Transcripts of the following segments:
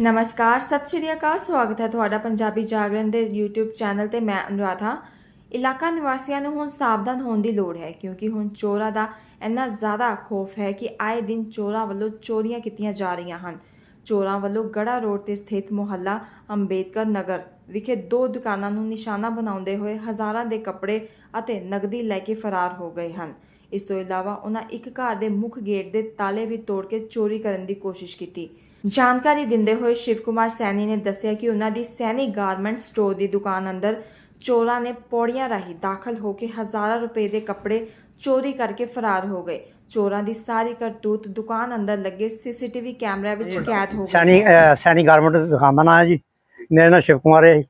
ਨਮਸਕਾਰ, ਸਤਿ ਸ਼੍ਰੀ ਅਕਾਲ, ਸਵਾਗਤ ਹੈ ਤੁਹਾਡਾ ਪੰਜਾਬੀ ਜਾਗਰਣ ਦੇ YouTube ਚੈਨਲ ਤੇ ਮੈਂ ਅਨੁਰਾਧਾ। ਇਲਾਕਾ ਨਿਵਾਸੀਆਂ ਨੂੰ ਹੁਣ ਸਾਵਧਾਨ ਹੋਣ ਦੀ ਲੋੜ ਹੈ, ਕਿਉਂਕਿ ਹੁਣ ਚੋਰਾਂ ਦਾ ਇੰਨਾ ਜ਼ਿਆਦਾ ਖੌਫ ਹੈ ਕਿ ਆਏ ਦਿਨ ਚੋਰਾਂ ਵੱਲੋਂ ਚੋਰੀਆਂ ਕੀਤੀਆਂ ਜਾ ਰਹੀਆਂ ਹਨ। ਚੋਰਾਂ ਵੱਲੋਂ ਗੜਾ ਰੋਡ ਤੇ ਸਥਿਤ ਮੁਹੱਲਾ ਅੰਬੇਦਕਰ ਨਗਰ ਵਿਖੇ ਦੋ ਦੁਕਾਨਾਂ ਨੂੰ ਨਿਸ਼ਾਨਾ ਬਣਾਉਂਦੇ ਹੋਏ ਹਜ਼ਾਰਾਂ ਦੇ ਕੱਪੜੇ ਅਤੇ ਨਗਦੀ ਲੈ ਕੇ ਫਰਾਰ ਹੋ ਗਏ ਹਨ। ਇਸ ਤੋਂ ਇਲਾਵਾ ਉਹਨਾਂ ਇੱਕ ਘਰ ਦੇ ਮੁੱਖ ਗੇਟ ਦੇ ਤਾਲੇ ਵੀ ਤੋੜ ਕੇ ਚੋਰੀ ਕਰਨ ਦੀ ਕੋਸ਼ਿਸ਼ ਕੀਤੀ। ਜਾਣਕਾਰੀ ਦਿੰਦੇ ਹੋਏ ਸ਼ਿਵ ਕੁਮਾਰ ਸੈਣੀ ਨੇ ਦੱਸਿਆ ਕਿ ਉਹਨਾਂ ਦੀ ਸੈਣੀ ਗਾਰਮੈਂਟ ਸਟੋਰ ਦੀ ਦੁਕਾਨ ਅੰਦਰ ਚੋਰਾਂ ਨੇ ਪੌੜੀਆਂ ਰਾਹੀਂ ਦਾਖਲ ਹੋ ਕੇ ਹਜ਼ਾਰਾਂ ਰੁਪਏ ਦੇ ਕੱਪੜੇ ਚੋਰੀ ਕਰਕੇ ਫਰਾਰ ਹੋ ਗਏ। ਚੋਰਾਂ ਦੀ ਸਾਰੀ ਕਰਤੂਤ ਦੁਕਾਨ ਅੰਦਰ ਲੱਗੇ ਸੀਸੀਟੀਵੀ ਕੈਮਰਾ ਵਿੱਚ ਕੈਦ ਹੋ ਗਈ ਸੈਣੀ ਅਹ ਸੈਣੀ ਗਾਰਮੈਂਟ ਦੁਕਾਨ ਦਾ ਨਾਮ ਹੈ ਜੀ। ਮੇਰਾ ਨਾਮ ਸ਼ਿਵ ਕੁਮਾਰ ਹੈ ਜੀ।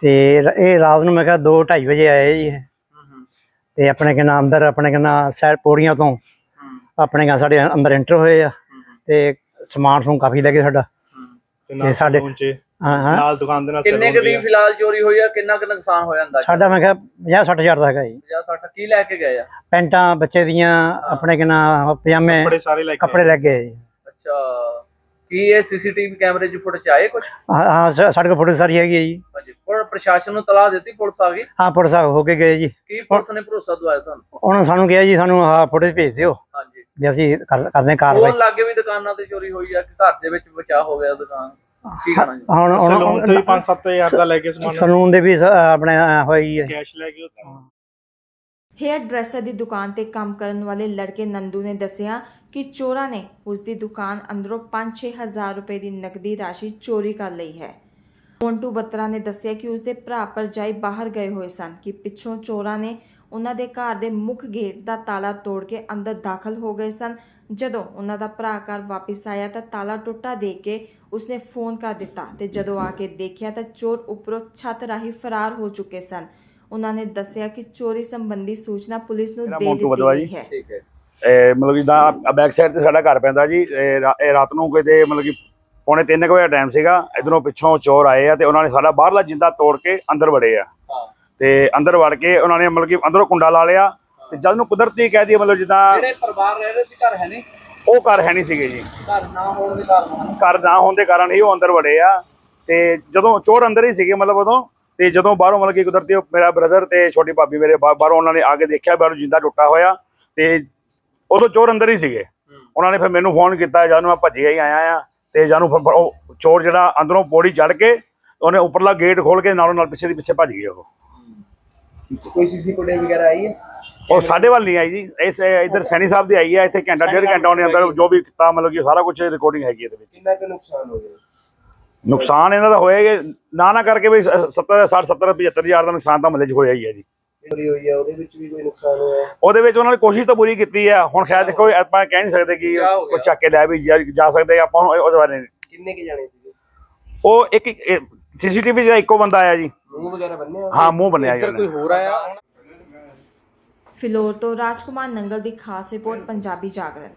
ਤੇ ਰ- ਇਹ ਰਾਤ ਨੂੰ ਮੈਂ ਕਿਹਾ 2:30 ਵਜੇ ਆਏ ਜੀ ਇਹ। ਤੇ ਆਪਣੇ ਕੇ ਨਾਮ ਅੰਦਰ ਆਪਣੇ ਕੇ ਨਾਮ ਸਾਈਡ ਪੌੜੀਆਂ ਤੋਂ ਆਪਣੇ ਕਾ ਸਾਡੇ ਅੰਦਰ ਐਂਟਰ ਹੋਏ ਆ। ਤੇ ਸਮਾਨ ਸਮੂਨ ਕਾਫੀ ਲੈ ਗਏ ਸਾਡਾ। ਤੇ ਨਾਲ ਸਾਡੇ- ਸਲੂਨ 'ਚ ਹਾਂ ਹਾਂ। ਨਾਲ ਦੁਕਾਨ ਦੇ ਨਾਲ ਕਿੰਨੇ ਸਲੂਨ ਕੁ ਵੀ ਦੀ ਆ। ਫਿਲਹਾਲ ਚੋਰੀ ਹੋਈ ਆ? ਕਿੰਨਾ ਕੁ ਨੁਕਸਾਨ ਹੋਇਆ ਅੰਦਾਜ਼ਾ? ਸਾਡਾ ਮੈਂ ਕਿਹਾ 50 60 ਹਜ਼ਾਰ ਦਾ ਹੈਗਾ ਜੀ। 50 60 ਕੀ ਲੈ ਕੇ ਗਏ ਆ? ਪੈਂਟਾਂ ਬੱਚੇ ਦੀਆਂ ਆਪਣੇ ਕੇ ਨਾਮ ਪਜਾਮੇ ਕੱਪੜੇ ਸਾਰੇ ਲੈ ਕੇ ਕੱਪੜੇ ਲੈ ਗਏ ਜੀ। ਅੱਛਾ। ਕੀ ਇਹ ਸੀਸੀਟੀਵੀ ਕੈਮਰੇ 'ਚ ਫੁਟੇਜ ਆਏ ਕੁਝ ਹਾਂ ਹਾਂ ਸ- ਸਾਡੇ ਕੋਲ ਫੋਟੋ ਸਾਰੀ ਹੈਗੀ ਹੈ ਜੀ। ਹਾਂਜੀ ਪਰ ਪ੍ਰਸ਼ਾਸਨ ਨੂੰ ਤਲਾਹ ਦਿੱਤੀ ਪੁਲਿਸ ਆ ਗਈ? ਹਾਂ ਪੁਲਿਸ ਆ ਹੋ ਕੇ ਗਏ ਜੀ। ਕੀ ਪੁਲਿਸ ਨੇ ਭਰੋਸਾ ਦਵਾਇਆ ਤੁਹਾਨੂੰ? ਉਹਨਾਂ ਨੇ ਸਾਨੂੰ ਕਿਹਾ ਜੀ ਸਾਨੂੰ ਆਹ ਫੋਟੋ ਭੇਜ ਦਿਓ। ਵੀ ਅਸੀਂ ਕਰ- ਕਰਦੇ ਹਾਂ ਕਾਰਵਾਈ। ਫੋਨ ਲਾਗੇ ਵੀ ਦੁਕਾਨਾਂ ਤੇ ਚੋਰੀ ਹੋਈ ਆ ਕਿ ਘਰ ਦੇ ਵਿੱਚ ਬਚਾਅ ਹੋ ਗਿਆ ਦੁਕਾਨ। ਕੀ ਕਰਨਾ ਜੀ? ਹੁਣ ਸਲੂਨ ਤੋਂ ਹੀ ਹੁਣ 5-7 ਹਜ਼ਾਰ ਦਾ ਲੈ ਕੇ ਸਮਾਨ। ਸਲੂਨ ਦੇ ਵੀ ਸ- ਆਪਣੇ ਅਹ, ਹੋਈ ਹੈ। ਕੈਸ਼ ਲੈ ਕੇ ਉੱਥੇ। ਹੇਅਰ ਡਰੈਸਰ ਦੀ ਦੁਕਾਨ ਤੇ ਕੰਮ ਕਰਨ ਵਾਲੇ ਲੜਕੇ ਨੰਦੂ ਨੇ ਦੱਸਿਆ ਕਿ ਚੋਰਾਂ ਨੇ ਉਸ ਦੀ ਦੁਕਾਨ ਅੰਦਰੋਂ 5-6 ਹਜ਼ਾਰ ਰੁਪਏ ਦੀ ਨਕਦੀ ਰਾਸ਼ੀ ਚੋਰੀ ਕਰ ਲਈ ਹੈ। ਮੋਂਟੂ ਬੱਤਰਾ ਨੇ ਦੱਸਿਆ ਕਿ ਉਸ ਦੇ ਭਰਾ ਭਰਜਾਈ ਬਾਹਰ ਗਏ ਹੋਏ ਸਨ ਕਿ ਪਿੱਛੋਂ ਚੋਰਾਂ ਨੇ ਉਹਨਾਂ ਦੇ ਘਰ ਦੇ ਮੁੱਖ ਗੇਟ ਦਾ ਤਾਲਾ ਤੋੜ ਕੇ ਅੰਦਰ ਦਾਖਲ ਹੋ ਗਏ ਸਨ। ਜਦੋਂ ਉਹਨਾਂ ਦਾ ਭਰਾ ਘਰ ਵਾਪਸ ਆਇਆ ਤਾਂ ਤਾਲਾ ਟੁੱਟਾ ਦੇਖ ਕੇ ਉਸਨੇ ਫੋਨ ਕਰ ਦਿੱਤਾ ਤੇ ਜਦੋਂ ਆ ਕੇ ਦੇਖਿਆ ਤਾਂ ਚੋਰ ਉੱਪਰੋਂ ਛੱਤ ਰਾਹੀਂ ਫਰਾਰ ਹੋ ਚੁੱਕੇ ਸਨ। ਉਹਨਾਂ ਨੇ ਦੱਸਿਆ ਕਿ ਚੋਰੀ ਸੰਬੰਧੀ ਸੂਚਨਾ ਪੁਲਿਸ ਨੂੰ ਦੇ ਦਿੱਤੀ ਗਈ। ਹੈ। ਠੀਕ ਹੈ। ਇਹ ਮਤਲਬ ਜਿੱਦਾਂ ਬੈਕ ਸਾਈਡ ਤੇ ਸਾਡਾ ਘਰ ਪੈਂਦਾ ਜੀ। ਇਹ ਰਾ- ਇਹ ਰਾਤ ਨੂੰ ਕਿਤੇ ਮਤਲਬ ਕਿ ਪੌਣੇ 3 ਵਜੇ ਟਾਈਮ ਸੀਗਾ। ਇਧਰੋਂ ਪਿੱਛੋਂ ਚੋਰ ਆਏ ਆ ਤੇ ਉਹਨਾਂ ਨੇ ਸਾਡਾ ਬਾਹਰਲਾ ਜਿੰਦਾ ਤੋੜ ਕੇ ਅੰਦਰ ਵੜੇ ਆ। ਤੇ ਅੰਦਰ ਵੜ ਕੇ ਉਹਨਾਂ ਨੇ ਮਤਲਬ ਕਿ ਅੰਦਰੋਂ ਕੁੰਡਾ ਲਾ ਲਿਆ ਤੇ ਜਦ ਨੂੰ ਕੁਦਰਤੀ ਕਹਿ ਦਈਏ ਮਤਲਬ ਜਿੱਦਾਂ ਜਿਹੜੇ ਪਰਿਵਾਰ ਰਹਿ ਰਹੇ ਸੀ ਘਰ ਹੈ ਨਹੀਂ? ਉਹ ਘਰ ਹੈ ਨਹੀਂ ਸੀਗੇ ਜੀ। ਘਰ ਨਾ ਹੋਣ ਦੇ ਕਾਰਨ। ਘਰ ਨਾ ਹੋਣ ਦੇ ਕਾਰਨ ਹੀ ਉਹ ਅੰਦਰ ਵੜੇ ਆ। ਤੇ ਜਦੋਂ ਚੋਰ ਅੰਦਰ ਹੀ ਸੀਗੇ ਮਤਲਬ ਉਦੋਂ ਤੇ ਜਦੋਂ ਬਾਹਰੋਂ ਮਤਲਬ ਕਿ ਕੁਦਰਤੀ ਉਹ ਮੇਰਾ ਬ੍ਰਦਰ ਤੇ ਛੋਟੀ ਭਾਬੀ ਮੇਰੇ ਬਾਹਰੋਂ ਉਹਨਾਂ ਨੇ ਆ ਕੇ ਦੇਖਿਆ ਬਾਹਰੋਂ ਜਿੰਦਾ ਟੁੱਟਾ ਹੋਇਆ ਤੇ ਉਦੋਂ ਚੋਰ ਅੰਦਰ ਹੀ ਸੀਗੇ। ਉਹਨਾਂ ਨੇ ਫਿਰ ਮੈਨੂੰ ਫੋਨ ਕੀਤਾ ਜਦੋਂ ਮੈਂ ਭੱਜ ਹੀ ਆਇਆ ਆ ਤੇ ਜਦੋਂ ਫਿਰ ਉਹ ਚੋਰ ਜਿਹੜਾ ਅੰਦਰੋਂ ਪੌੜੀ ਚੜ ਕੇ ਉਹਨੇ ਉੱਪਰਲਾ ਗੇਟ ਖੋਲ ਕੇ ਨਾਲੋਂ ਨਾਲ ਪਿੱਛੇ ਦੀ ਪਿੱਛੇ ਭੱਜ ਗਏ ਉਹ। ਕੋਈ ਸੀਸੀ ਫੁਟੇਜ ਵਗੈਰਾ ਆਈ ਹੈ? ਉਹ ਸਾਡੇ ਵੱਲ ਨਹੀਂ ਆਈ ਜੀ। ਇਸ ਇਧਰ ਸੈਣੀ ਸਾਹਿਬ ਦੀ ਆਈ ਹੈ ਇੱਥੇ ਘੰਟਾ ਡੇਢ ਘੰਟਾ ਉਹਨੇ ਅੰਦਰ ਜੋ ਵੀ ਕੀਤਾ ਮਤਲਬ ਕਿ ਸਾਰਾ ਕੁਝ ਰਿਕਾਰਡਿੰਗ ਹੈਗੀ ਇਹਦੇ ਵਿੱਚ। ਕਿੰਨਾ ਕੁ ਨੁਕਸਾਨ ਹੋ ਗਿਆ? ਨੁਕਸਾਨ ਇਹਨਾਂ ਦਾ ਹੋਏਗਾ ਨਾ ਨਾ ਕਰਕੇ ਵੀ 70 60 70 75 ਹਜ਼ਾਰ ਦਾ ਨੁਕਸਾਨ ਤਾਂ ਮਹੱਲੇ 'ਚ ਹੋਇਆ ਹੀ ਹੈ ਜੀ। ਚੋਰੀ ਹੋਈ ਆ ਉਹਦੇ ਵਿੱਚ ਵੀ ਕੋਈ ਨੁਕਸਾਨ ਹੋਇਆ? ਉਹਦੇ ਵਿੱਚ ਉਹਨਾਂ ਨੇ ਕੋਸ਼ਿਸ਼ ਤਾਂ ਪੂਰੀ ਕੀਤੀ ਹੈ। ਹੁਣ ਖੈਰ ਦੇਖੋ ਆਪਾਂ ਕਹਿ ਨਹੀਂ ਸਕਦੇ ਕਿ ਹੋ? ਕੋਈ ਚੱਕ ਕੇ ਲੈ ਵੀ ਜਾ ਸਕਦੇ ਆਪਾਂ ਉਹਦੇ ਬਾਰੇ। ਕਿੰਨੇ ਕੇ ਜਾਣੇ ਸੀ ਉਹ ਇੱਕ ਸੀਸੀਟੀਵੀ 'ਚ ਇੱਕੋ ਬੰਦਾ ਆਇਆ ਜੀ। ਮੂੰਹ ਵਗੈਰਾ ਬੰਨੇ ਹਾਂ ਮੂੰਹ ਬੰਨਿਆ ਜੀ ਉਹਨੇ। ਹੋਰ ਆਇਆ? ਫਿਲੌਰ ਤੋਂ ਰਾਜਕੁਮਾਰ ਨੰਗਲ ਦੀ ਖਾਸ ਰਿਪੋਰਟ ਪੰਜਾਬੀ ਜਾਗਰਣ।